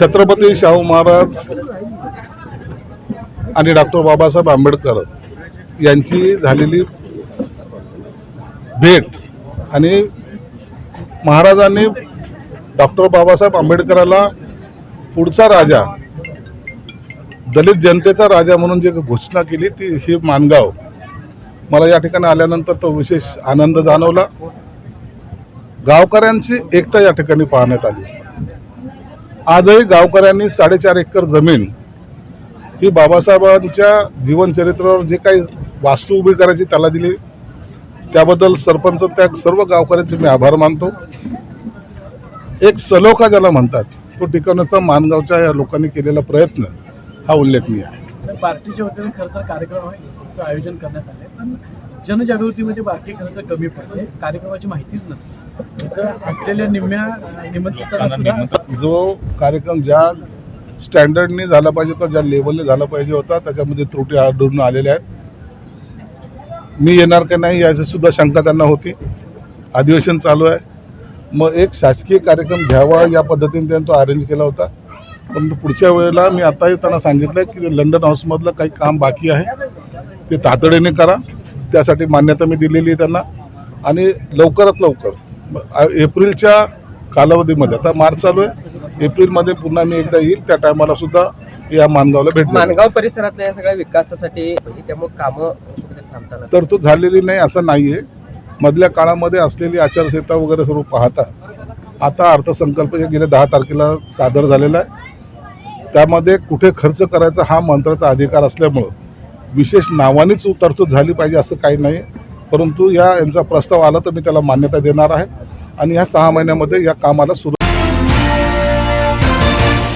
छत्रपती शाहू महाराज आणि डॉक्टर बाबासाहेब आंबेडकर यांची झालेली भेट आणि महाराजांनी डॉक्टर बाबासाहेब आंबेडकराला पुढचा राजा दलित जनतेचा राजा म्हणून जी घोषणा केली ती ही मानगाव मला या ठिकाणी आल्यानंतर तो विशेष आनंद जाणवला. गावकऱ्यांची एकता या ठिकाणी पाहण्यात आली. आजही गावकऱ्यांनी साडेचार एकर जमीन ही बाबासाहेबांच्या जीवनचरित्रावर जे काही वास्तू उभी करायची त्याला दिली. त्याबद्दल सरपंच त्या सर्व गावकऱ्यांचे मी आभार मानतो. एक सलोखा ज्याला म्हणतात तो टिकवण्याचा मानगावच्या या लोकांनी केलेला प्रयत्न हा उल्लेखनीय आहे. पार्टीच्या वतीने खरं तर कार्यक्रम आहे याचं आयोजन करण्यात आले पण जनजागृतीमध्ये बाकी खरं तर कमी पडते. कार्यक्रमाची माहितीच नसते. असलेल्या निम्म्या सुद्धा जो कार्यक्रम ज्या स्टँडर्डने झाला पाहिजे होता ज्या लेवलने झाला पाहिजे होता त्याच्यामध्ये त्रुटी आढळून आलेल्या आहेत. मी येणार का नाही याची सुद्धा शंका त्यांना होती. अधिवेशन चालू आहे. मग एक शासकीय कार्यक्रम घ्यावा या पद्धतीने त्यांनी तो अरेंज केला होता. परंतु पुढच्या वेळेला मी आताही त्यांना सांगितलं की लंडन हाऊसमधलं काही काम बाकी आहे. ते तातडीने करा. त्यासाठी मान्यता मी दिलेली आहे त्यांना. आणि लवकरात लवकर एप्रिलच्या कालावधीमध्ये आता मार्च चालू आहे. एप्रिलमध्ये पुन्हा मी एकदा येईल. त्या टायमाला सुद्धा या मानगावला भेट. मानगाव परिसरातल्या या सगळ्या विकासासाठी त्यामुळे कामं तरतूद झालेली नाही असं नाही आहे मधल्या काळामध्ये असलेली आचारसंहिता वगैरे सर्व पाहता आता अर्थसंकल्प हे गेल्या दहा तारखेला सादर झालेला आहे. त्यामध्ये कुठे खर्च करायचा हा मंत्र्याचा अधिकार असल्यामुळं विशेष नावानेच तरतूद झाली पाहिजे असं काही नाही. परंतु या यांचा प्रस्ताव आला तर मी त्याला मान्यता देणार आहे. आणि ह्या सहा महिन्यामध्ये या कामाला सुरू